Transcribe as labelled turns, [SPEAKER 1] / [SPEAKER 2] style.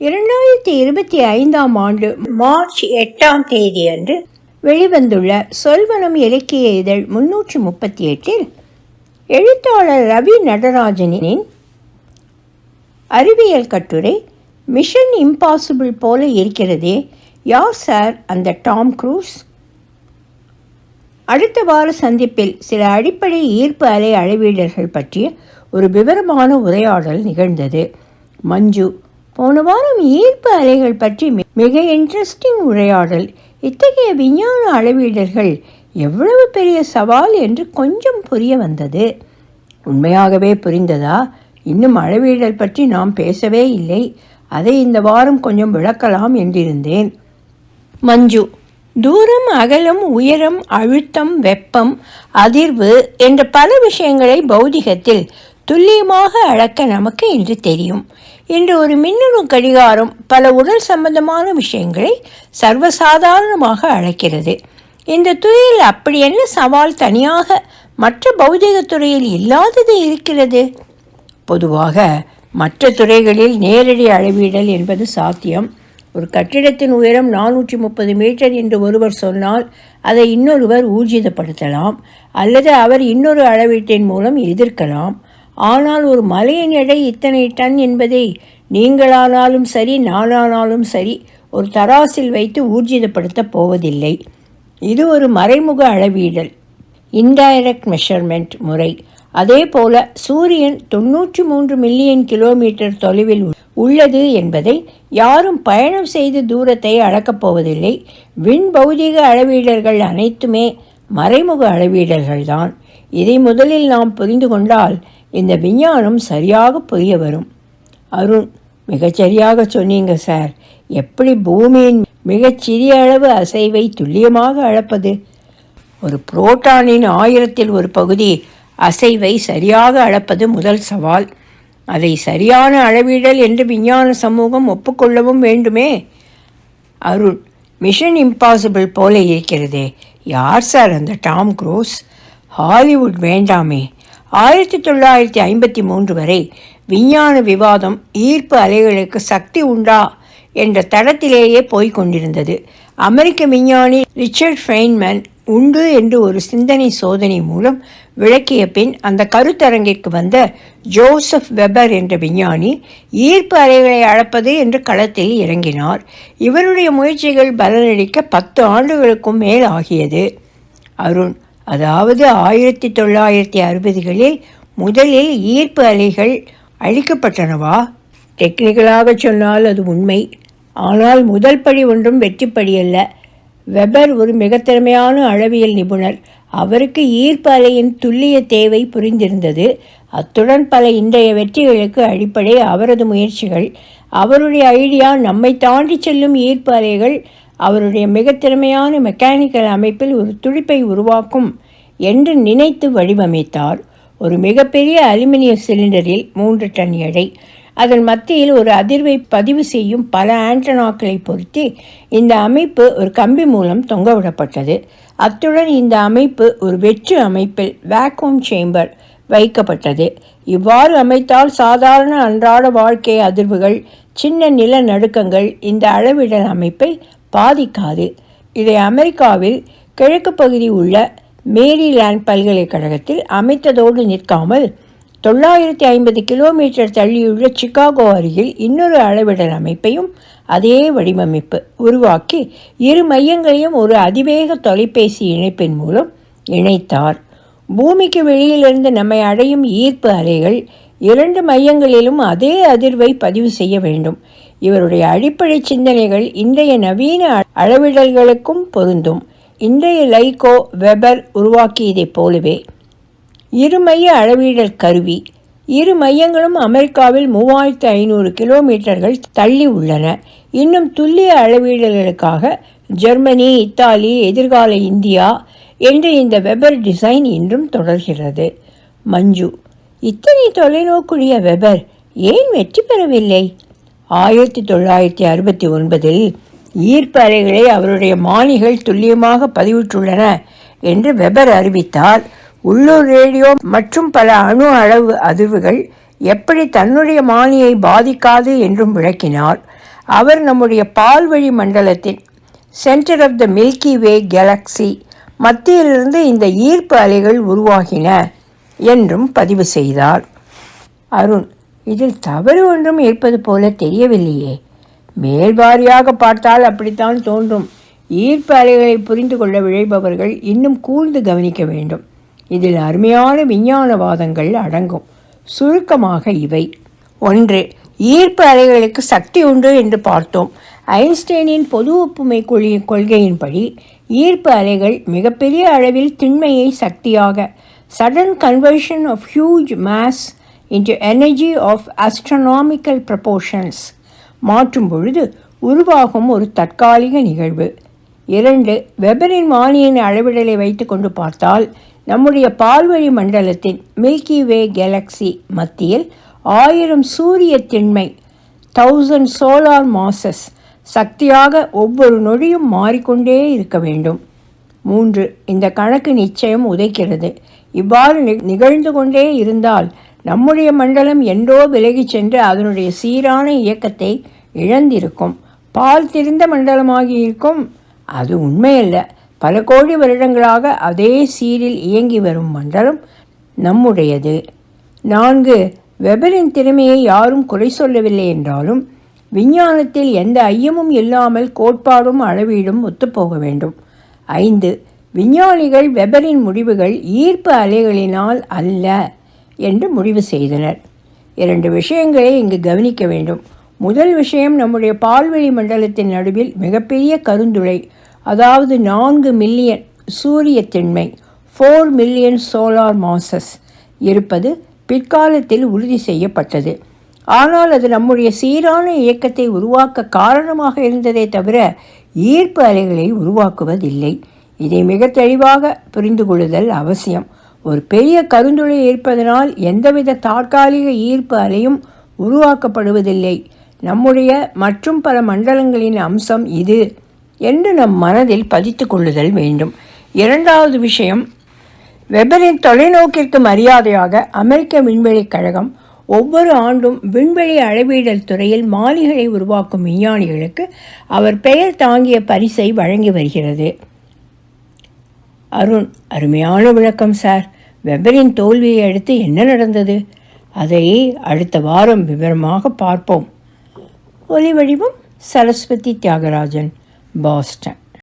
[SPEAKER 1] இரண்டாயிரத்தி இருபத்தி ஐந்தாம் ஆண்டு மார்ச் எட்டாம் தேதி அன்று வெளிவந்துள்ள சொல்வனம் இலக்கிய இதழ் முன்னூற்றி முப்பத்தி எட்டில் எழுத்தாளர் ரவி நடராஜனின் அறிவியல் கட்டுரை மிஷன் இம்பாசிபிள் போல இருக்கிறதே யார் சார்? அந்த டாம் க்ரூஸ். அடுத்த வார சந்திப்பில் சில அடிப்படை ஈர்ப்பு அலை அளவீடர்கள் பற்றிய ஒரு விவரமான உரையாடல் நிகழ்ந்தது. மஞ்சு போன வாரம் ஈர்ப்பு அலைகள் பற்றி மிக இன்ட்ரெஸ்டிங் உரையாடல். இத்தகைய விஞ்ஞான அளவீடர்கள் எவ்வளவு பெரிய சவால் என்று கொஞ்சம் புரிய வந்தது. உண்மையாகவே புரிந்ததா? இன்னும் அளவீடல் பற்றி நாம் பேசவே இல்லை. அதை இந்த வாரம் கொஞ்சம் விளக்கலாம் என்றிருந்தேன். மஞ்சு தூரம் அகலம் உயரம் அழுத்தம் வெப்பம் அதிர்வு என்ற பல விஷயங்களை பௌதிகத்தில் துல்லியமாக அளக்க நமக்கு இன்று தெரியும். இன்று ஒரு மின்னணு கடிகாரம் பல உடல் சம்பந்தமான விஷயங்களை சர்வசாதாரணமாக அழைக்கிறது. இந்த துறையில் அப்படி என்ன சவால் தனியாக மற்ற பௌதிக துறையில் இல்லாதது இருக்கிறது? பொதுவாக மற்ற துறைகளில் நேரடி அளவீடல் என்பது சாத்தியம். ஒரு கட்டிடத்தின் உயரம் நானூற்றி முப்பது மீட்டர் என்று ஒருவர் சொன்னால் அதை இன்னொருவர் ஊர்ஜிதப்படுத்தலாம். அல்லது அவர் இன்னொரு அளவீட்டின் மூலம் எதிர்க்கலாம். ஆனால் ஒரு மலையின் எடை இத்தனை டன் என்பதை நீங்களானாலும் சரி நானானாலும் சரி ஒரு தராசில் வைத்து ஊர்ஜிதப்படுத்தப் போவதில்லை. இது ஒரு மறைமுக அளவீடல். இன்டைரக்ட் மெஷர்மெண்ட் முறை. அதே போல சூரியன் தொண்ணூற்றி மூன்று மில்லியன் கிலோமீட்டர் தொலைவில் உள்ளது என்பதை யாரும் பயணம் செய்து தூரத்தை அளக்கப் போவதில்லை. விண் பௌதிக அளவீடர்கள் அனைத்துமே மறைமுக அளவீடர்கள்தான் இதை முதலில் நாம் புரிந்து கொண்டால் இந்த விஞ்ஞானம் சரியாக புரிய வரும். அருண் மிகச்சரியாக சொன்னீங்க சார். எப்படி பூமியின் மிகச்சிறிய அளவு அசைவை துல்லியமாக அளப்பது? ஒரு புரோட்டானின் ஆயிரத்தில் ஒரு பகுதி அசைவை சரியாக அளப்பது முதல் சவால். அதை சரியான அளவிடல் என்று விஞ்ஞான சமூகம் ஒப்புக்கொள்ளவும் வேண்டுமே? அருண் மிஷன் இம்பாசிபிள் போல இருக்கிறதே. யார் சார் அந்த டாம் க்ரூஸ்? ஹாலிவுட் வேண்டாமே. ஆயிரத்தி தொள்ளாயிரத்தி ஐம்பத்தி மூன்று வரை விஞ்ஞான விவாதம் ஈர்ப்பு அலைகளுக்கு சக்தி உண்டா என்ற தடத்திலேயே போய்க் கொண்டிருந்தது. அமெரிக்க விஞ்ஞானி ரிச்சர்ட் ஃபெயின்மேன் உண்டு என்று ஒரு சிந்தனை சோதனை மூலம் விளக்கிய பின் அந்த கருத்தரங்கிற்கு வந்த ஜோசப் வெபர் என்ற விஞ்ஞானி ஈர்ப்பு அலைகளை அளப்பது என்று களத்தில் இறங்கினார். இவருடைய முயற்சிகள் பலனளிக்க பத்து ஆண்டுகளுக்கும் மேல் ஆகியது. அருண் அதாவது ஆயிரத்தி தொள்ளாயிரத்தி அறுபதுகளில் முதலில் ஈர்ப்பு அலைகள் அழிக்கப்பட்டனவா? டெக்னிக்கலாக சொன்னால் அது உண்மை. ஆனால் முதல் படி ஒன்றும் வெற்றிப்படி அல்ல. வெபர் ஒரு மிக திறமையான அளவியல் நிபுணர். அவருக்கு ஈர்ப்பு அலையின் துல்லிய தேவை புரிந்திருந்தது. அத்துடன் பல இன்றைய வெற்றிகளுக்கு அடிப்படை அவரது முயற்சிகள். அவருடைய ஐடியா நம்மை தாண்டி செல்லும் ஈர்ப்பு அலைகள் அவருடைய மிக திறமையான மெக்கானிக்கல் அமைப்பில் ஒரு துடிப்பை உருவாக்கும் என்று நினைத்து வடிவமைத்தார். ஒரு மிகப்பெரிய அலுமினிய சிலிண்டரில் மூன்று டன் எடை. அதன் மத்தியில் ஒரு அதிர்வை பதிவு செய்யும் பல ஆண்டனாக்களை பொருத்தி இந்த அமைப்பு ஒரு கம்பி மூலம் தொங்கவிடப்பட்டது அத்துடன் இந்த அமைப்பு ஒரு வெற்று அமைப்பில் வேக்யூம் சேம்பர் வைக்கப்பட்டது. இவ்வாறு அமைத்தால் சாதாரண அன்றாட வாழ்க்கை அதிர்வுகள் சின்ன நில நடுக்கங்கள் இந்த அளவிடல் அமைப்பை பாதிக்காது. இதை அமெரிக்காவில் கிழக்கு பகுதி உள்ள மேரிலேண்ட் பல்கலைக்கழகத்தில் அமைத்ததோடு நிற்காமல் தொள்ளாயிரத்தி ஐம்பது கிலோமீட்டர் தள்ளியுள்ள சிகாகோ அருகில் இன்னொரு அளவிடல் அமைப்பையும் அதே வடிவமைப்பு உருவாக்கி இரு மையங்களையும் ஒரு அதிவேக தொலைபேசி இணைப்பின் மூலம் இணைத்தார். பூமிக்கு வெளியிலிருந்து நம்மை அடையும் ஈர்ப்பு அலைகள் இரண்டு மையங்களிலும் அதே அதிர்வை பதிவு செய்ய வேண்டும். இவருடைய அடிப்படை சிந்தனைகள் இன்றைய நவீன அளவிடல்களுக்கும் பொருந்தும். இன்றைய லைகோ வெபர் உருவாக்கியதைப் போலவே இருமைய அளவீடல் கருவி. இரு மையங்களும் அமெரிக்காவில் மூவாயிரத்து ஐநூறு கிலோமீட்டர்கள் தள்ளி உள்ளன. இன்னும் துல்லிய அளவீடல்களுக்காக ஜெர்மனி இத்தாலி எதிர்கால இந்தியா என்று இந்த வெபர் டிசைன் இன்றும் தொடர்கிறது. மஞ்சு இத்தனை தொலைநோக்குடைய வெபர் ஏன் வெற்றி பெறவில்லை? ஆயிரத்தி தொள்ளாயிரத்தி அறுபத்தி ஒன்பதில் ஈர்ப்பு அலைகளை அவருடைய மானிகள் துல்லியமாக பதிவிட்டுள்ளன என்று வெபர் அறிவித்தார். உள்ளூர் ரேடியோ மற்றும் பல அணு அளவு அதிர்வுகள் எப்படி தன்னுடைய மானியை பாதிக்காது என்றும் விளக்கினார். அவர் நம்முடைய பால்வழி மண்டலத்தின் centre of the milky way galaxy மத்தியிலிருந்து இந்த ஈர்ப்பு அலைகள் உருவாகின என்றும் பதிவு செய்தார். அருண் இதில் தவறு ஒன்றும் இருப்பது போல தெரியவில்லையே. மேல்வாரியாக பார்த்தால் அப்படித்தான் தோன்றும். ஈர்ப்பு அலைகளை புரிந்து கொள்ள விழைபவர்கள் இன்னும் கூர்ந்து கவனிக்க வேண்டும். இதில் அருமையான விஞ்ஞான வாதங்கள் அடங்கும். சுருக்கமாக இவை. ஒன்று ஈர்ப்பு அலைகளுக்கு சக்தி உண்டு என்று பார்த்தோம். ஐன்ஸ்டைனின் பொது ஒப்புமை கொள்கை கொள்கையின்படி ஈர்ப்பு அலைகள் மிகப்பெரிய அளவில் திண்மையை சக்தியாக sudden conversion of huge mass into energy of astronomical proportions மாற்றும் பொழுது உருவாகும் ஒரு தற்காலிக நிகழ்வு. இரண்டு வெபரின் வானியின் அளவிடலை வைத்துக்கொண்டு பார்த்தால் நம்முடைய பால்வழி மண்டலத்தின் மில்கி வே கேலக்ஸி மத்தியில் ஆயிரம் சூரிய திண்மை தௌசண்ட் சோலார் மாசஸ் சக்தியாக ஒவ்வொரு நொடியும் மாறிக்கொண்டே இருக்க வேண்டும். மூன்று இந்த கணக்கு நிச்சயம் உதைக்கிறது. இவ்வாறு நி- நிகழ்ந்து கொண்டே இருந்தால் நம்முடைய மண்டலம் என்றோ விலகிச் சென்று அதனுடைய சீரான இயக்கத்தை இழந்திருக்கும். பால் திரிந்த மண்டலமாகி இருக்கும் அது உண்மையல்ல. பல கோடி வருடங்களாக அதே சீரில் இயங்கி வரும் மண்டலம் நம்முடையது. நான்கு வெபரின் திறமையை யாரும் குறை சொல்லவில்லை என்றாலும் விஞ்ஞானத்தில் எந்த ஐயமும் இல்லாமல் கோட்பாடும் அளவீடும் ஒத்துப்போக வேண்டும். ஐந்து விஞ்ஞானிகள் வெபரின் முடிவுகள் ஈர்ப்பு அலைகளினால் அல்ல. என்று முடிவு செய்தனர். இரண்டு விஷயங்களை இங்கு கவனிக்க வேண்டும். முதல் விஷயம் நம்முடைய பால்வெளி மண்டலத்தின் நடுவில் மிகப்பெரிய கருந்துளை அதாவது நான்கு மில்லியன் சூரிய திண்மை ஃபோர் மில்லியன் சோலார் மாசஸ் இருப்பது பிற்காலத்தில் உறுதி செய்யப்பட்டது. ஆனால் அது நம்முடைய சீரான இயக்கத்தை உருவாக்க காரணமாக இருந்ததே தவிர ஈர்ப்பு அலைகளை உருவாக்குவதில்லை. இதை மிக தெளிவாக புரிந்து கொள்ளுதல் அவசியம். ஒரு பெரிய கருந்துளை இருப்பதனால் எந்தவித தற்காலிக ஈர்ப்பு அலையும் உருவாக்கப்படுவதில்லை. நம்முடைய மற்றும் பல மண்டலங்களின் அம்சம் இது என்று நம் மனதில் பதித்து கொள்ளுதல் வேண்டும். இரண்டாவது விஷயம் வெபரின் தொலைநோக்கிற்கு மரியாதையாக அமெரிக்க விண்வெளிக் கழகம் ஒவ்வொரு ஆண்டும் விண்வெளி அளவீடல் துறையில் மாளிகளை உருவாக்கும் விஞ்ஞானிகளுக்கு அவர் பெயர் தாங்கிய பரிசை வழங்கி வருகிறது. அருண் அருமையான விளக்கம் சார். வெபரின் தோல்வியை அடுத்து என்ன நடந்தது? அதை அடுத்த வாரம் விவரமாக பார்ப்போம். ஒலி வடிவம் சரஸ்வதி தியாகராஜன் பாஸ்டன்.